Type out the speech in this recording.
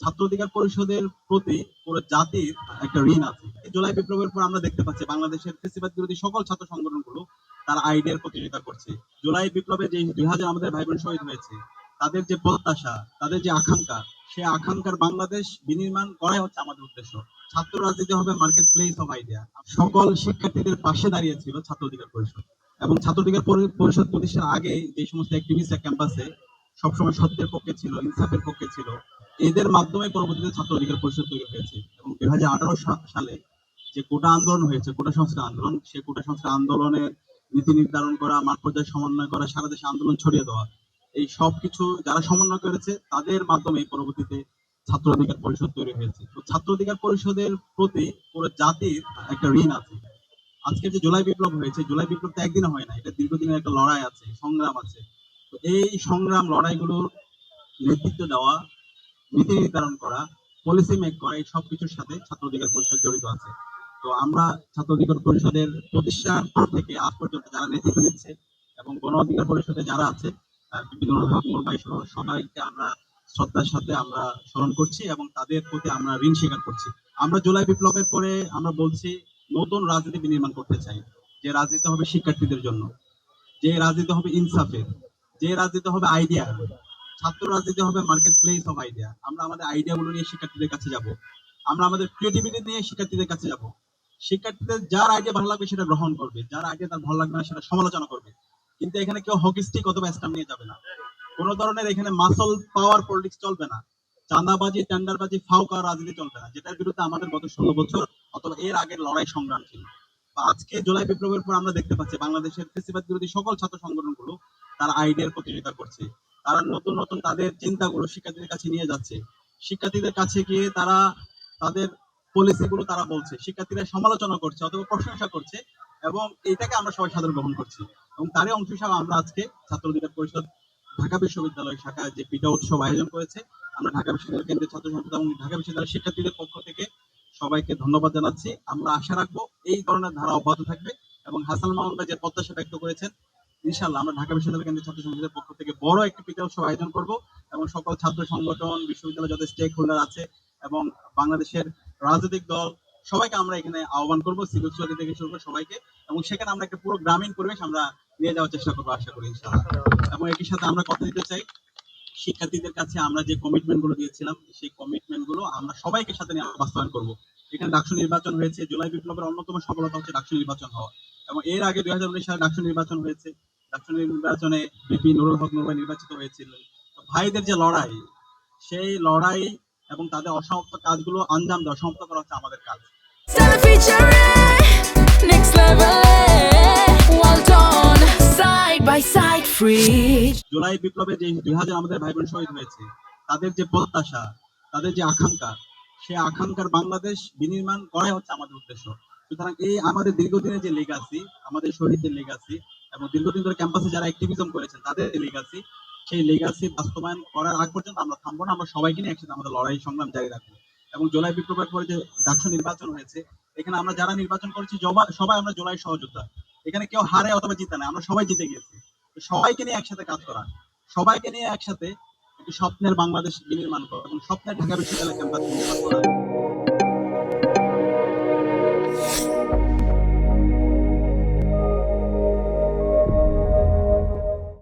ছাত্র অধিকার পরিষদের প্রতি পুরো জাতির একটা ঋণ আছে। জুলাই বিপ্লবের পর আমরা দেখতে পাচ্ছি বাংলাদেশের ফেসিবাদ বিরোধী সকল ছাত্র সংগঠনগুলো তারা আইডিয়ার প্রতিযোগিতা করছে। জুলাই বিপ্লবে যে দুই হাজার আমাদের ভাই বোন শহীদ হয়েছে, তাদের যে প্রত্যাশা, তাদের যে আকাঙ্ক্ষা সেই আকাঙ্ক্ষার বাংলাদেশ বিনির্মাণ করাই হচ্ছে আমাদের উদ্দেশ্য। ছাত্র রাজনীতি হবে মার্কেট প্লেস অফ আইডিয়া সকল শিক্ষার্থীদের পাশে দাঁড়িয়েছিল ছাত্র অধিকার পরিষদ। এবং ছাত্র অধিকার পরিষদ প্রতিষ্ঠার আগে যে সমস্ত অ্যাক্টিভিস্টরা ক্যাম্পাসে সবসময় সত্যের পক্ষে ছিল, ইনসাফের পক্ষে ছিল। এদের মাধ্যমে পরবর্তীতে ছাত্র অধিকার পরিষদ তৈরি হয়েছে। এবং দুই হাজার আঠারো সালে যে কোটা আন্দোলন হয়েছে, কোটা সংস্কার আন্দোলন সেই কোটা সংস্কার আন্দোলনের নীতি নির্ধারণ করা মাঠ পর্যায়ে সমন্বয় করা, সারা দেশে আন্দোলন ছড়িয়ে দেওয়া, এই সব কিছু যারা সমন্বয় করেছে, তাদের মাধ্যমে পরবর্তীতে ছাত্র অধিকার পরিষদ তৈরি হয়েছে। তো ছাত্র অধিকার পরিষদের প্রতি পুরো জাতির একটা ঋণ আছে। আজকে যে জুলাই বিপ্লব হয়েছে, জুলাই বিপ্লব তো একদিনে হয় না, এটা দীর্ঘদিনের একটা লড়াই আছে, সংগ্রাম আছে। এই সংগ্রাম লড়াইগুলোর নেতৃত্ব দেওয়া নীতি নির্ধারণ করা পলিসি মেক করা, এই সব কিছুর সাথে ছাত্র অধিকার পরিষদ জড়িত আছে। তো আমরা ছাত্র অধিকার পরিষদের প্রতিষ্ঠার পর থেকে আজ পর্যন্ত যারা নেতৃত্ব দিচ্ছে এবং গণ অধিকার পরিষদে যারা আছে সবাইকে আমরা শ্রদ্ধার সাথে আমরা স্মরণ করছি এবং তাদের প্রতি আমরা ঋণ স্বীকার করছি। আমরা জুলাই বিপ্লবের পরে আমরা বলছি, নতুন রাজনীতি বিনির্মাণ করতে চাই। যে রাজনীতি হবে শিক্ষার্থীদের জন্য, যে রাজনীতি হবে ইনসাফের যে রাজনীতি হবে আইডিয়া ছাত্র রাজনীতি হবে মার্কেট প্লেস অফ আইডিয়া আমরা আমাদের আইডিয়া গুলো নিয়ে শিক্ষার্থীদের কাছে যাব। আমরা আমাদের ক্রিয়েটিভিটি নিয়ে শিক্ষার্থীদের কাছে যাব। শিক্ষার্থীদের যার আইডিয়া ভালো লাগবে সেটা গ্রহণ করবে। যার আইডিয়া তার ভালো লাগবে না সেটা সমালোচনা করবে। কিন্তু এখানে কেউ হকি স্টিক অথবা স্টাম নিয়ে যাবে না। কোন ধরনের এখানে মাসল পাওয়ার পলিটিক্স চলবে না। চাঁদাবাজি টেন্ডারবাজি ফাউ করার রাজনীতি চলবে না। যেটার বিরুদ্ধে আমাদের গত ষোলো বছর অথবা এর আগের লড়াই সংগ্রাম ছিল। আজকে জুলাই বিপ্লবের পর আমরা দেখতে পাচ্ছি বাংলাদেশের ফেসিবাদ বিরোধী সকল ছাত্র সংগঠনগুলো তারা আইডিয়ার প্রতিযোগিতা করছে। তারা নতুন নতুন তাদের চিন্তাগুলো শিক্ষার্থীদের কাছে নিয়ে যাচ্ছে। শিক্ষার্থীদের কাছে গিয়ে তারা তাদের পলিসি গুলো তারা বলছে। শিক্ষার্থীরা সমালোচনা করছে অথবা প্রশংসা করছে এবং এটাকে আমরা সবাই সাধারণ গ্রহণ করছি। এবং তারই অংশ হিসাবে আমরা আজকে ছাত্র অধিকার পরিষদ ঢাকা বিশ্ববিদ্যালয় শাখায় যে পিঠা উৎসব আয়োজন করেছে, আমরা ঢাকা বিশ্ববিদ্যালয় কেন্দ্রীয় ছাত্র সংসদ এবং ঢাকা বিশ্ববিদ্যালয়ের শিক্ষার্থীদের পক্ষ থেকে সবাইকে ধন্যবাদ জানাচ্ছি। আমরা আশা রাখব এই ধরনের ধারা অব্যাহত থাকবে এবং হাসান মাহমুদ যে প্রত্যাশা ব্যক্ত করেছেন ইনশাল্লাহ আমরা ঢাকা বিশ্ববিদ্যালয় কেন্দ্রীয় ছাত্র সংসদের পক্ষ থেকে বড় একটি পিঠা উৎসব আয়োজন করব এবং সকল ছাত্র সংগঠন, বিশ্ববিদ্যালয় যত স্টেক হোল্ডার আছে এবং বাংলাদেশের রাজনৈতিক দল, সবাইকে আমরা এখানে আহ্বান করব সিভিল সোসাইটি থেকে শুরু করে সবাইকে এবং সেখানে আমরা একটা পুরো গ্রামীণ পরিবেশ আমরা নিয়ে যাওয়ার চেষ্টা করব, আশা করি, ইনশাআল্লাহ। এবং একই সাথে আমরা কথা দিতে চাই শিক্ষার্থীদের কাছে আমরা যে কমিটমেন্টগুলো দিয়েছিলাম, সেই কমিটমেন্টগুলো আমরা সবাইকে সাথে নিয়ে বাস্তবায়ন করব। এখানে ডাকসু নির্বাচন হয়েছে, জুলাই বিপ্লবের অন্যতম সফলতা হচ্ছে ডাকসু নির্বাচন হওয়া। এবং এর আগে দুই হাজার উনিশ সালে ডাকসু নির্বাচন হয়েছে। ডাকসু নির্বাচনে বিপি নুরুল হক নুরভাই নির্বাচিত হয়েছিল। ভাইদের যে লড়াই, সেই লড়াই এবং তাদের অসমাপ্ত কাজগুলো আঞ্জাম দেওয়া, সমাপ্ত করা হচ্ছে আমাদের কাজ। জুলাই বিপ্লবে যে দুই হাজার আমাদের ভাই বোন শহীদ হয়েছে, তাদের যে প্রত্যাশা, তাদের যে আকাঙ্ক্ষা সেই আকাঙ্ক্ষার বাংলাদেশ বিনির্মাণ করাই হচ্ছে আমাদের উদ্দেশ্য। সুতরাং এই আমাদের দীর্ঘদিনের যে লেগাসি আমাদের লেগাসি এবং দীর্ঘদিন ধরে ক্যাম্পাসে যারা অ্যাক্টিভিজম করেছেন, তাদের লেগাসি সেই লেগাসি বাস্তবায়ন করার আগ পর্যন্ত আমরা থামবো না, আমরা সবাইকে নিয়ে একসাথে আমাদের লড়াই সংগ্রাম জারি রাখব। এবং জুলাই বিপ্লবের পরে যে নির্বাচন হয়েছে, এখানে আমরা যারা নির্বাচন করেছি সবাই আমরা জুলাই সহযোদ্ধা। এখানে কেউ হারে অথবা জিতে না, আমরা সবাই জিতে গেছি। সবাইকে নিয়ে একসাথে কাজ করা। সবাইকে নিয়ে একসাথে একটি স্বপ্নের বাংলাদেশ বিনির্মাণ করা এবং স্বপ্নের ঢাকা বিশ্ববিদ্যালয় ক্যাম্পাস নির্মাণ করা।